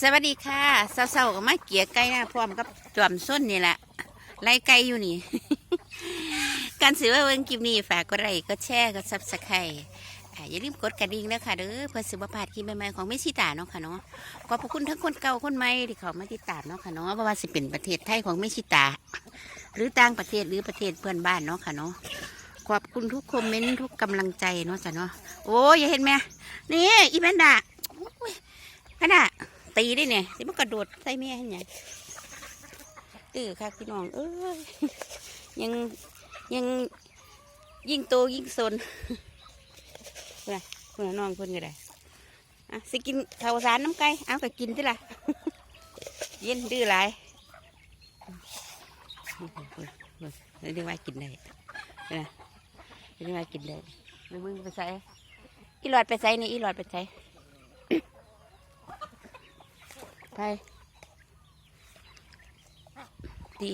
สวัสดีค่ะเศร้าๆก็มาเกลียไก่นะพร้อมกับจอมส้นนี่แหละไล่ไก่อยู่นี่ การสือว่าเวิงคลิปนี้ฝากกดไลค์กดแชร์กดซับสไครต์อย่าลืมกดกระดิ่งนะคะเด้อเพื่อสืบประพาดคลิปใหม่ๆของไม่ชิตาเนาะค่ะเนาะขอบพระคุณทั้งคนเก่าคนใหม่ที่เขามาติดตามเนาะค่ะเนาะเพราะว่าสิเป็นประเทศไทยของไม่ชิตา หรือต่างประเทศหรือประเทศเพื่อนบ้านเนาะค่ะเนาะขอบคุณทุกคอมเมนต์ทุกกำลังใจเนาะจ้ะเนาะโอ้ยอย่าเห็นไหมนี่อีแมนดาอุ้ยแมนดา ตีได้เนี่ยสิมันกระโดดใส่แม่ให้ไงตื้อค่ะพี่น้อง เอ้ยยังยังยิ่งโตยิ่งสนเพื่อนเพื่อนน้องเพื่อนก็ได้อะสิกินข้าวสารน้ำไก่เอาก็กินสิล่ะเย็นดื้อหลายเรียกว่ากินได้นะเรียกว่ากินได้ไปมึงไปใส่อีหลอดไปใส่นี่อีหลอดไปใส่ ไป ดี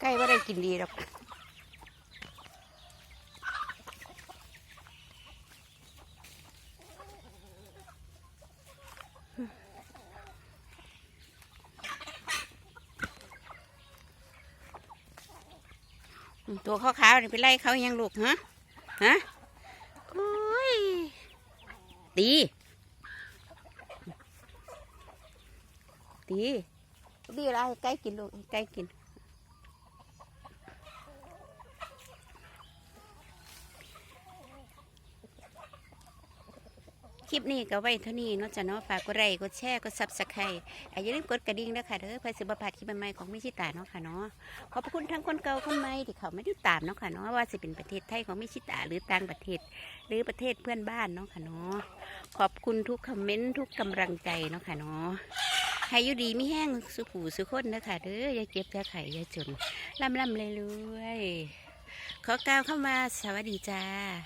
ใกล้ว่าได้กินดีหรอก ตัวขาวๆนี่ไปไล่เขายังลูกฮะฮะโอ้ยตีตีดีอะไรใกล้กินลูกใกล้กิน ลิปนี้ก็ไว้เท่านี้เนาะจ้ะเนาะฝากกดไลค์กดแชร์กดซับสไครต์อย่าลืมกดกระดิ่งนะคะเด้อเพื่อสิบพลาดคลิปใหม่ๆของมิชิตาเนาะค่ะเนาะขอบพระคุณทั้งคนเก่าคนใหม่ที่เขาไม่ได้ตามเนาะค่ะเนาะว่าจะเป็นประเทศไทยของมิชิตาหรือต่างประเทศ หรือประเทศเพื่อนบ้านเนาะค่ะเนาะขอบคุณทุกคอมเมนต์ทุกกำลังใจเนาะค่ะเนาะให้อยู่ดีไม่แห้งสุขูสุขคนนะคะเด้ออย่าเก็บอย่าไข่อย่าจนล่ำล่ำเลยรวยขอกล่าวเข้ามาสวัสดีจ้า